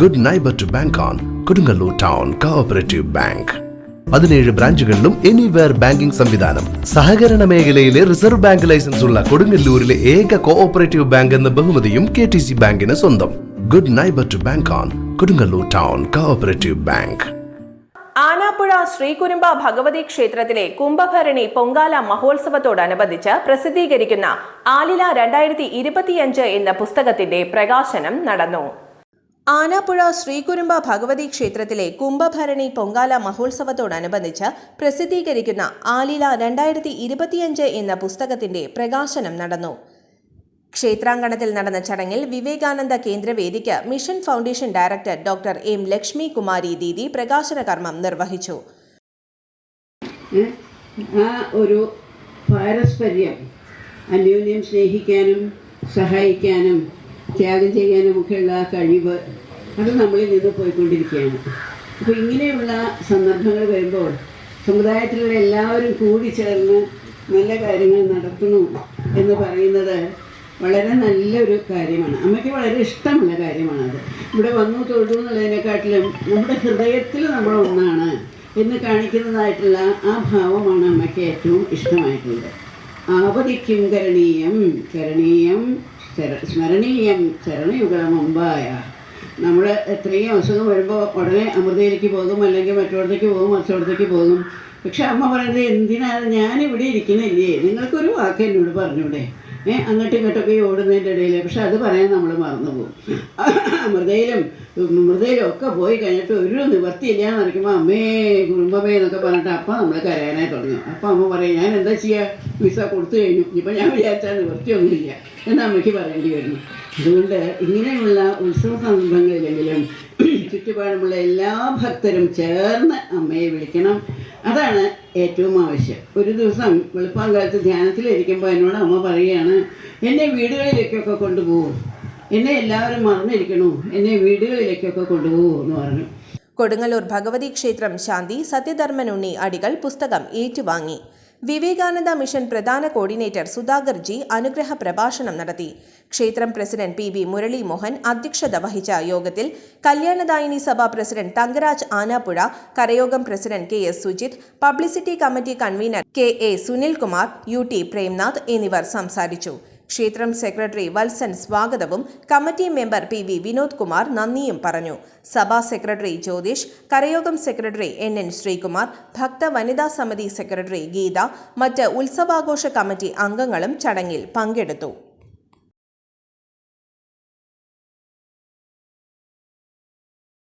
Good neighbour to bank on Kodungallur town cooperative bank പതിനേഴ് ബ്രാഞ്ചുകളിലും anywhere banking സംവിധാനം. സഹകരണ മേഖലയിലെ റിസർവ് ബാങ്ക് ലൈസൻസ് ഉള്ള കൊടുങ്ങല്ലൂരിലെ ഏക കോഓപ്പറേറ്റീവ് ബാങ്ക് എന്ന ബഹുമതിയും കെ ടി സി ബാങ്കിന് സ്വന്തം. Good neighbour to bank on Kodungallur town cooperative bank Anappuzha Sreekurumba Bhagavathi ക്ഷേത്രത്തിലെ കുംഭഭരണി പൊങ്കാല മഹോത്സവത്തോടനുബന്ധിച്ച് പ്രസിദ്ധീകരിക്കുന്ന ആലില രണ്ടായിരത്തി ഇരുപത്തിയഞ്ച് എന്ന പുസ്തകത്തിന്റെ പ്രകാശനം നടന്നു. ആനാപ്പുഴ ശ്രീകുരുമ്പ ഭഗവതി ക്ഷേത്രത്തിലെ കുംഭഭരണി പൊങ്കാല മഹോത്സവത്തോടനുബന്ധിച്ച് പ്രസിദ്ധീകരിക്കുന്ന ആലില രണ്ടായിരത്തി ഇരുപത്തിയഞ്ച് എന്ന പുസ്തകത്തിന്റെ പ്രകാശനം നടന്നു. ക്ഷേത്രാങ്കണത്തിൽ നടന്ന ചടങ്ങിൽ Vivekananda കേന്ദ്രവേദിക്ക് mission foundation director doctor M. Lakshmi Kumari Didi പ്രകാശന കർമ്മം നിർവഹിച്ചു ആ ഒരു പാരസ്പര്യം അന്യോന്യം സ്നേഹിക്കാനും സഹായിക്കാനും ത്യാഗം ചെയ്യാനും ഒക്കെയുള്ള ആ കഴിവ് അത് നമ്മളിൽ നിന്ന് പോയിക്കൊണ്ടിരിക്കുകയാണ്. അപ്പോൾ ഇങ്ങനെയുള്ള സന്ദർഭങ്ങൾ വരുമ്പോൾ സമുദായത്തിലുള്ള എല്ലാവരും കൂടി ചേർന്ന് നല്ല കാര്യങ്ങൾ നടത്തുന്നു എന്ന് പറയുന്നത് വളരെ നല്ലൊരു കാര്യമാണ്. അമ്മയ്ക്ക് വളരെ ഇഷ്ടമുള്ള കാര്യമാണത്. ഇവിടെ വന്നു തൊഴു എന്നുള്ളതിനെക്കാട്ടിലും നമ്മുടെ ഹൃദയത്തിൽ നമ്മൾ ഒന്നാണ് എന്ന് കാണിക്കുന്നതായിട്ടുള്ള ആ ഭാവമാണ് അമ്മയ്ക്ക് ഏറ്റവും ഇഷ്ടമായിട്ടുള്ളത്. ആവതിക്കും കരണീയം കരണീയം സ്മരണീയം ചരണയുഗം മുമ്പായ നമ്മൾ എത്രയും അസുഖം വരുമ്പോൾ ഉടനെ അമൃതയിലേക്ക് പോകും അല്ലെങ്കിൽ മറ്റോടത്തേക്ക് പോകും മറ്റോടത്തേക്ക് പോകും. പക്ഷെ അമ്മ പറയുന്നത് എന്തിനാണ് ഞാനിവിടെ ഇരിക്കുന്നില്ലേ? നിങ്ങൾക്കൊരു വാക്ക് എന്നോട് പറഞ്ഞൂടെ? ഏ അങ്ങോട്ടും ഇങ്ങോട്ടൊക്കെ ഓടുന്നതിന്റെ ഇടയിൽ പക്ഷെ അത് പറയാൻ നമ്മൾ മറന്നു പോകും മൃതയിലും മൃതയിലും ഒക്കെ പോയി കഴിഞ്ഞിട്ട് ഒരു നിവർത്തിയില്ല എന്ന് പറയുമ്പോൾ അമ്മേ കുടുംബമേ എന്നൊക്കെ പറഞ്ഞിട്ട് അപ്പം നമ്മൾ കരയാനായി തുടങ്ങി. അപ്പം അമ്മ പറയും ഞാൻ എന്താ ചെയ്യുക വിസ കൊടുത്തു കഴിഞ്ഞു. ഇപ്പം ഞാൻ വിചാരിച്ചാൽ നിവർത്തിയൊന്നുമില്ല. എന്ന് അമ്മയ്ക്ക് പറയേണ്ടി വരുന്നു. അതുകൊണ്ട് ഇങ്ങനെയുള്ള ഉത്സവ സന്ദർഭങ്ങളിലെങ്കിലും ചുറ്റുപാടുമുള്ള എല്ലാ ഭക്തരും ചേർന്ന് അമ്മയെ വിളിക്കണം. അതാണ് ഏറ്റവും ആവശ്യം. ഒരു ദിവസം വെളുപ്പാങ്കാലത്ത് ധ്യാനത്തിലിരിക്കുമ്പോൾ എന്നോട് അമ്മ പറയുകയാണ് എന്നെ വീടുകളിലേക്കൊക്കെ കൊണ്ടുപോകും. എന്നെ എല്ലാവരും മറന്നിരിക്കണു. എന്നെ വീടുകളിലേക്കൊക്കെ കൊണ്ടുപോകും എന്ന് പറഞ്ഞു. കൊടുങ്ങല്ലൂർ ഭഗവതി ക്ഷേത്രം ശാന്തി സത്യധർമ്മനുണ്ണി അടികൾ പുസ്തകം ഏറ്റുവാങ്ങി. വിവേകാനന്ദ മിഷൻ പ്രധാന കോർഡിനേറ്റർ സുധാകർ ജി അനുഗ്രഹ പ്രഭാഷണം നടത്തി. ക്ഷേത്രം president P B Murali Mohan അധ്യക്ഷത വഹിച്ച യോഗത്തിൽ കല്യാണദായിനി സഭാ president Thankaraj Anappuzha കരയോഗം president K S Sujith publicity committee convener K A Sunilkumar U T Premnath എന്നിവർ സംസാരിച്ചു. ക്ഷേത്രം സെക്രട്ടറി വത്സൻ സ്വാഗതവും committee member P V Vinod Kumar നന്ദിയും പറഞ്ഞു. സഭാ സെക്രട്ടറി ജ്യോതിഷ് കരയോഗം സെക്രട്ടറി എൻ എൻ ശ്രീകുമാർ ഭക്ത വനിതാ സമിതി സെക്രട്ടറി ഗീത മറ്റ് ഉത്സവാഘോഷ കമ്മിറ്റി അംഗങ്ങളും ചടങ്ങിൽ പങ്കെടുത്തു.